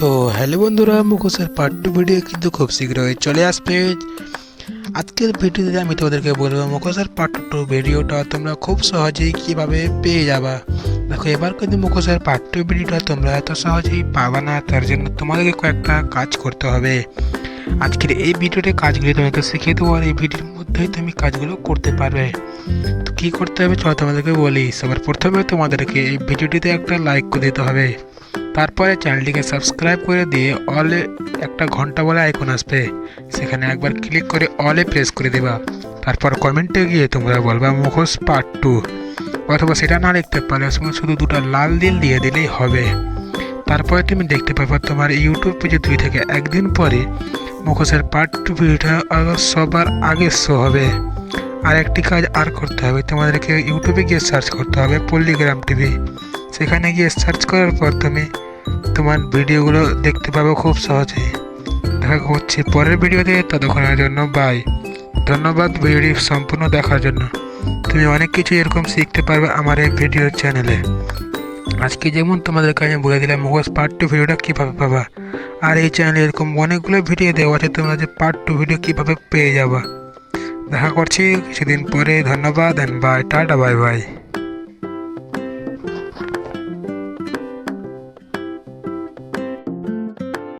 তো হ্যালো বন্ধুরা, মুখোশের পার্ট টু ভিডিও কিন্তু খুব শীঘ্রই চলে আসবে। আজকের ভিডিওতে আমি তোমাদেরকে বলব, মুখোশের পার্ট টু ভিডিওটা তোমরা খুব সহজেই কীভাবে পেয়ে যাবা। দেখো, এবার কিন্তু মুখোশের পার্ট টু ভিডিওটা তোমরা এত সহজেই পাবা না, তার জন্য তোমাদেরকে কয়েকটা কাজ করতে হবে। আজকের এই ভিডিওতে কাজগুলি তোমাকে শিখিয়ে দেবো, আর এই ভিডিওর মধ্যেই তুমি কাজগুলো করতে পারবে। তো কী করতে হবে, চলো তোমাদেরকে বলি। সবার প্রথমে তোমাদেরকে এই ভিডিওটিতে একটা লাইক করে দিতে হবে। তারপরে চ্যানেলটিকে সাবস্ক্রাইব করে দিয়ে অলে একটা ঘণ্টা বলে আইকন আসবে। সেখানে একবার ক্লিক করে অলে প্রেস করে দেবা। তারপর কমেন্টে গিয়ে তোমরা বলবা মুখোশ পার্ট টু অথবা সেটা না লিখতে পারলে শুধু দুটো লাল দিল দিয়ে দিলেই হবে। তারপরে তুমি দেখতে পাবে তোমার ইউটিউব পেজে দুই থেকে একদিন পরে মুখোশের পার্ট টু ভিডিওটা সবার আগে শো হবে। আর একটি কাজ আর করতে হবে। তোমাদেরকে ইউটিউবে গিয়ে সার্চ করতে হবে পল্লিগ্রাম টিভি সেখানে গিয়ে সার্চ করার পর তুমি তোমার ভিডিওগুলো দেখতে পাবে খুব সহজেই। দেখা হচ্ছে পরের ভিডিওতে ততক্ষণের জন্য বাই ধন্যবাদ ভিডিওটি সম্পূর্ণ দেখার জন্য। তুমি অনেক কিছু এরকম শিখতে পারবে আমার এই ভিডিও চ্যানেলে আজকে যেমন তোমাদেরকে আমি বলে দিলাম, মুখোশ পার্ট টু ভিডিওটা কীভাবে পাবা? আর এই চ্যানেলে এরকম অনেকগুলো ভিডিও দেওয়া আছে, তোমরা যে পার্ট টু ভিডিও কীভাবে পেয়ে যাবা? দেখা করছি কিছুদিন পরে, ধন্যবাদ and bye tata bye bye